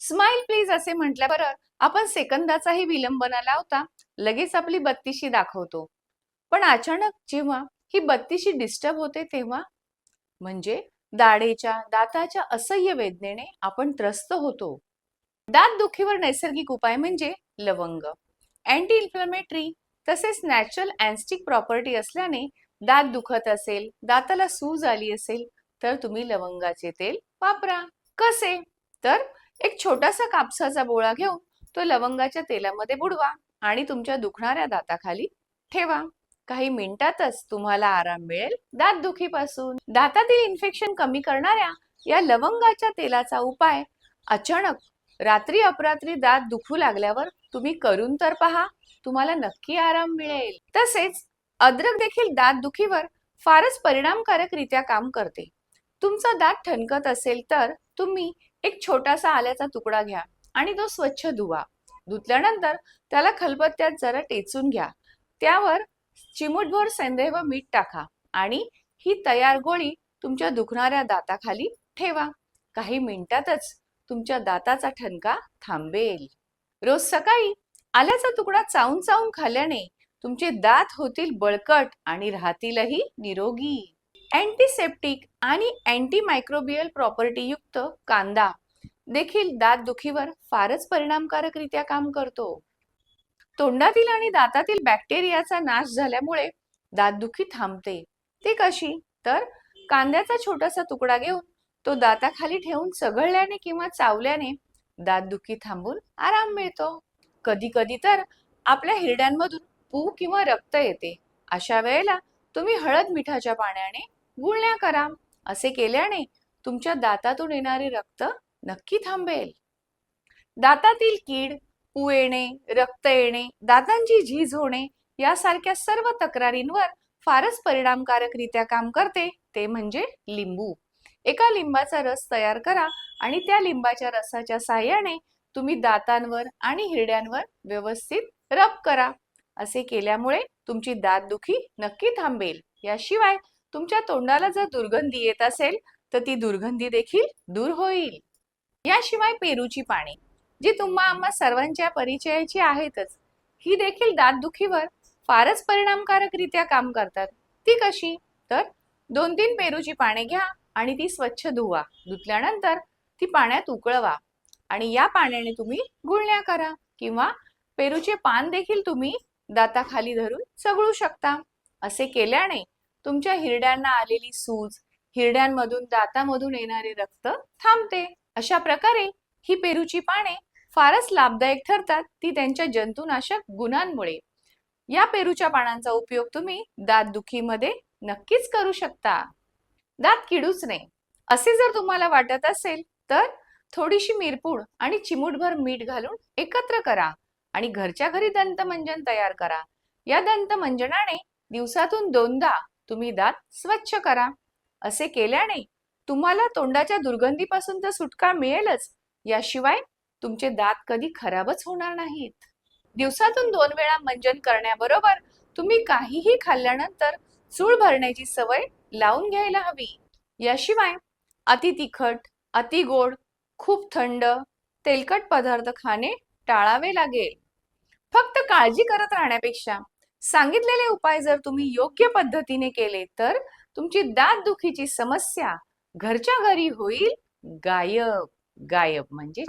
Smile please असे म्हटल्याबरोबर आपण सेकंदाचाही विलंब न लावता लगेच आपली बत्तीशी दाखवतो. पण अचानक जेव्हा ही बत्तीशी डिस्टर्ब होते तेव्हा? म्हणजे दाढेच्या दाताच्या असह्य वेदनेने आपण त्रस्त होतो. दात दुखीवर नैसर्गिक उपाय म्हणजे लवंग. अँटी इन्फ्लमेटरी तसेच नॅचरल अँस्टिक प्रॉपर्टी असल्याने दात दुखत असेल दाताला सूज आली असेल तर तुम्ही लवंगाचे तेल वापरा. कसे? तर एक छोटासा कापसाचा बोळा घेऊन तो लवंगाच्या तेलामध्ये बुडवा आणि तुमच्या दुखणाऱ्या दाताखाली ठेवा. काही मिनिटातच तुम्हाला आराम मिळेल दात दुखीपासून. दातातील इन्फेक्शन कमी करणाऱ्या या लवंगाच्या तेलाचा उपाय अचानक रात्री अपरात्री दात दुखू लागल्यावर तुम्ही करून तर पहा तुम्हाला नक्की आराम मिळेल. तसेच अद्रक देखील दात दुखीवर फारच परिणामकारकरित्या काम करते. तुमचा दात ठणकत असेल तर तुम्ही एक छोटासा आल्याचा तुकडा घ्या आणि तो स्वच्छ धुवा. धुतल्यानंतर त्याला खलबत्त्यात जरा टेचून घ्या. त्यावर चिमूटभर सेंद्रिय व मीठ टाका आणि ही तयार गोळी तुमच्या दुखणाऱ्या दाताखाली ठेवा. काही मिनिटातच तुमच्या दाताचा ठणका थांबेल. रोज सकाळी आल्याचा तुकडा चावून चावून खाल्ल्याने तुमचे दात होतील बळकट आणि राहतीलही निरोगी. अँटीसेप्टिक आणि अँटी मायक्रोबियल प्रॉपर्टी युक्त कांदा देखील दात दुखीवर फारच परिणामकारकरित्या काम करतो. तोंडातील आणि दातातील बॅक्टेरियाचा नाश झाल्यामुळे दातदुखी थांबते. ती कशी? तर कांद्याचा छोटासा तुकडा घेऊन तो दाताखाली ठेवून चघळल्याने किंवा चावल्याने दातदुखी थांबून आराम मिळतो. कधी कधी तर आपल्या हिरड्यांमधून पू किंवा रक्त येते. अशा वेळेला तुम्ही हळद मिठाच्या पाण्याने गुळण्या करा. असे केल्याने तुमच्या दातातून येणारे रक्त नक्की थांबेल. दातातील कीड पू येणे रक्त येणे दातांची झीज होणे यासारख्या सर्व तक्रारींवर फारच परिणामकारकरित्या काम करते ते म्हणजे लिंबू. एका लिंबाचा रस तयार करा आणि त्या लिंबाच्या रसाच्या साहाय्याने तुम्ही दातांवर आणि हिरड्यांवर व्यवस्थित रब करा. असे केल्यामुळे तुमची दातदुखी नक्की थांबेल. याशिवाय तुमच्या तोंडाला जर दुर्गंधी येत असेल तर ती दुर्गंधी देखील दूर होईल. याशिवाय पेरूची पाने जी तुम्हा आम्हा सर्वांच्या परिचयाची आहेतच ही देखील दातदुखीवर फारच परिणामकारकरित्या काम करतात. ती कशी? तर दोन तीन पेरूची पाने घ्या आणि ती स्वच्छ धुवा. धुतल्यानंतर ती पाण्यात उकळवा आणि या पाण्याने तुम्ही गुळण्या करा किंवा पेरूचे पान देखील तुम्ही दाताखाली धरून चगळू शकता. असे केल्याने तुमच्या हिरड्यांना आलेली सूज हिरड्यांमधून दातामधून येणारे रक्त थांबते. अशा प्रकारे ही पेरूची पाने फारच लाभदायक ठरतात. ती त्यांच्या जंतुनाशक गुणांमुळे. या पेरूच्या पानांचा उपयोग तुम्ही दात दुखीमध्ये नक्कीच करू शकता. दात किडूच नाही असे जर तुम्हाला वाटत असेल तर थोडीशी मिरपूड आणि चिमूटभर मीठ घालून एकत्र करा आणि घरच्या घरी दंतमंजन तयार करा. या दंतमंजनाने दिवसातून दोनदा तुम्ही दात स्वच्छ करा. असे केल्याने तुम्हाला तोंडाच्या दुर्गंधीपासून तर सुटका मिळेलच. याशिवाय तुमचे दात कधी खराबच होणार नाहीत. दिवसातून दोन वेळा मंजन करण्याबरोबर तुम्ही काहीही खाल्ल्यानंतर चूळ भरण्याची सवय लावून घ्यायला हवी. याशिवाय अति तिखट अति गोड खूप थंड तेलकट पदार्थ खाणे टाळावे लागेल. फक्त काळजी करत राहण्यापेक्षा सांगितलेले उपाय जर तुम्ही योग्य पद्धतीने केले तर तुमची दात दुखीची समस्या घरच्या घरी होईल. गायब. गायब म्हणजे